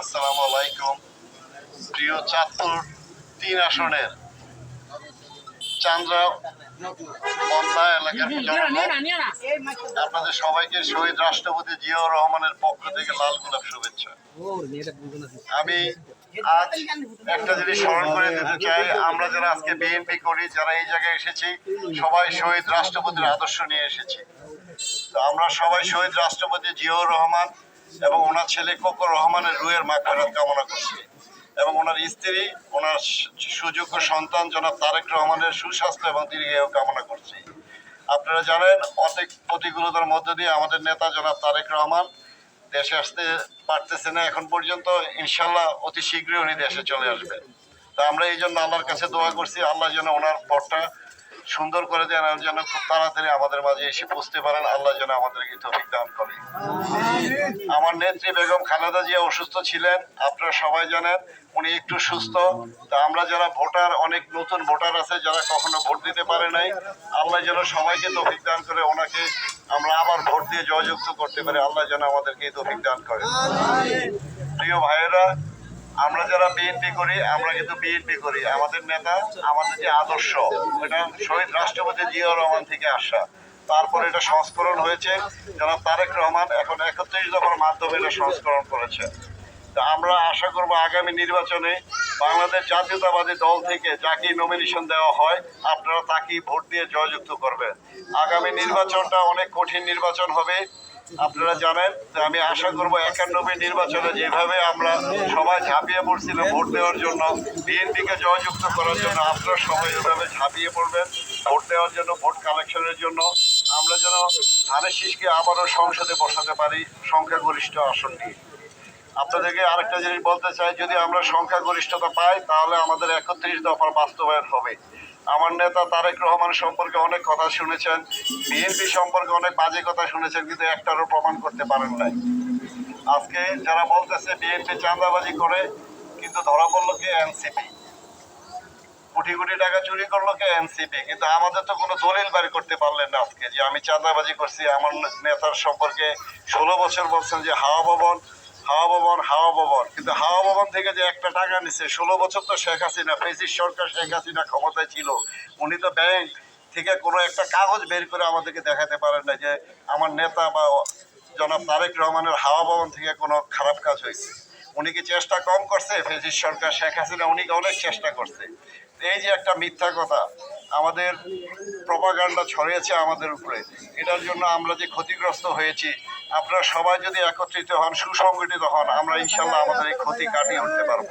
আসসালামু আলাইকুম। প্রিয় চাঁদপুর তিন আসনের চান্দ্রা বন্দা এলাকার আপনাদের সবাইকে শহীদ রাষ্ট্রপতি জিয়াউর রহমানের পক্ষ থেকে লাল গোলাপ শুভেচ্ছা। আমি আজ একটা জিনিস স্মরণ করে দিতে চাই। আমরা যারা আজকে বিএনপি করি, যারা এই জায়গায় এসেছি, সবাই শহীদ রাষ্ট্রপতির আদর্শ নিয়ে এসেছি। আমরা সবাই শহীদ রাষ্ট্রপতি জিয়াউর রহমান এবং ওনার ছেলে কোকর রহমানের রুয়ের মাগফিরাত কামনা করছি। এবং ওনার স্ত্রী, ওনার সুযোগ্য সন্তান জনাব তারেক রহমানের সুস্বাস্থ্য এবং দীর্ঘায়ু কামনা করছি। আপনারা জানেন, অনেক প্রতিকূলতার মধ্য দিয়ে আমাদের নেতা জনাব তারেক রহমান দেশে আসতে পারতেছে না এখন পর্যন্ত। ইনশাল্লাহ অতি শীঘ্রই উনি দেশে চলে আসবেন। তা আমরা এই জন্য আল্লাহর কাছে দোয়া করছি, আল্লাহ যেন ওনার পথটা সুন্দর করে আর যেন খুব তাড়াতাড়ি আমাদের মাঝে এসে পৌঁছতে পারেন। আল্লাহ যেন আমাদেরকে তৌফিক দান করে। আমার নেত্রী বেগম খালেদা জিয়া অসুস্থ ছিলেন, আপনারা সবাই জানেন, উনি একটু সুস্থ। তা আমরা যারা ভোটার, অনেক নতুন ভোটার আছে, যারা কখনো ভোট দিতে পারে নাই, আল্লাহ যেন সবাইকে তৌফিক দান করে, ওনাকে আমরা আবার ভোট দিয়ে জয়যুক্ত করতে পারি। আল্লাহ যেন আমাদেরকে তৌফিক দান করে। প্রিয় ভাইয়েরা আমরা যারা বিএনপি করি, আমরা কিন্তু বিএনপি করি। আমাদের নেতা, আমাদের যে আদর্শ, এটা শহীদ রাষ্ট্রপতি জিয়াউর রহমান থেকে আসা। তারপর এটা সংস্করণ হয়েছে যারা তারেক রহমান এখন একত্রিশ দফার মাধ্যমে এটা সংস্করণ করেছে তা আমরা আশা করব আগামী নির্বাচনে বাংলাদেশ জাতীয়তাবাদী দল থেকে যাকে নমিনেশন দেওয়া হয়, আপনারা তাকেই ভোট দিয়ে জয়যুক্ত করবেন। আগামী নির্বাচনটা অনেক কঠিন নির্বাচন হবে। আপনারা জানেন যে আমি আশা করব একানব্বই নির্বাচনে যেভাবে আমরা সবাই ঝাঁপিয়ে পড়ছিলাম ভোট দেওয়ার জন্য, বিএনপিকে জয়যুক্ত করার জন্য আপনারা সবাই এভাবে ঝাঁপিয়ে পড়বেন ভোট দেওয়ার জন্য, ভোট কালেকশনের জন্য। আমরা যেন ধানের শীষকে আবারও সংসদে বসাতে পারি সংখ্যাগরিষ্ঠ আসন নিয়ে আপনাদেরকে আরেকটা জিনিস বলতে চাই, যদি আমরা সংখ্যাগরিষ্ঠতা পাই, তাহলে আমাদের একত্রিশ দফার বাস্তবায়ন হবে। আমার নেতা তারেক রহমান সম্পর্কে অনেক কথা শুনেছেন বিএনপি সম্পর্কে অনেক বাজে কথা শুনেছেন, কিন্তু একটারও প্রমাণ করতে পারেন নাই। আজকে যারা বলতেছে বিএনপি চাঁদাবাজি করে, কিন্তু ধরা পড়ল কি? এনসিপি কোটি কোটি টাকা চুরি করল কে? এনসিপি কিন্তু আমাদের তো কোনো দলিল বাড়ি করতে পারলেন না আজকে যে আমি চাঁদাবাজি করছি। আমার নেতার সম্পর্কে ষোলো বছর বলছেন যে হাওয়া ভবন হাওয়া ভবন হাওয়া ভবন। কিন্তু হাওয়া ভবন থেকে যে একটা টাকা নিছে, ষোলো বছর তো শেখ হাসিনা, ফেসিস সরকার শেখ হাসিনা ক্ষমতায় ছিল। উনি তো ব্যাংক থেকে কোনো একটা কাগজ বের করে আমাদেরকে দেখাতে পারেন না যে আমার নেতা বা জনাব তারেক রহমানের হাওয়া ভবন থেকে কোনো খারাপ কাজ হয়েছে। উনি কি চেষ্টা কম করছে? ফেসিস সরকার, শেখ হাসিনা, উনি অনেক চেষ্টা করছে? এই যে একটা মিথ্যা কথা আমাদের প্রপাগান্ডা ছড়িয়েছে আমাদের উপরে। এটার জন্য আমরা যে ক্ষতিগ্রস্ত হয়েছি, আপনারা সবাই যদি একত্রিত হন, সুসংগঠিত হন, আমরা ইনশাল্লাহ আমাদের এই ক্ষতি কাটিয়ে উঠতে পারব।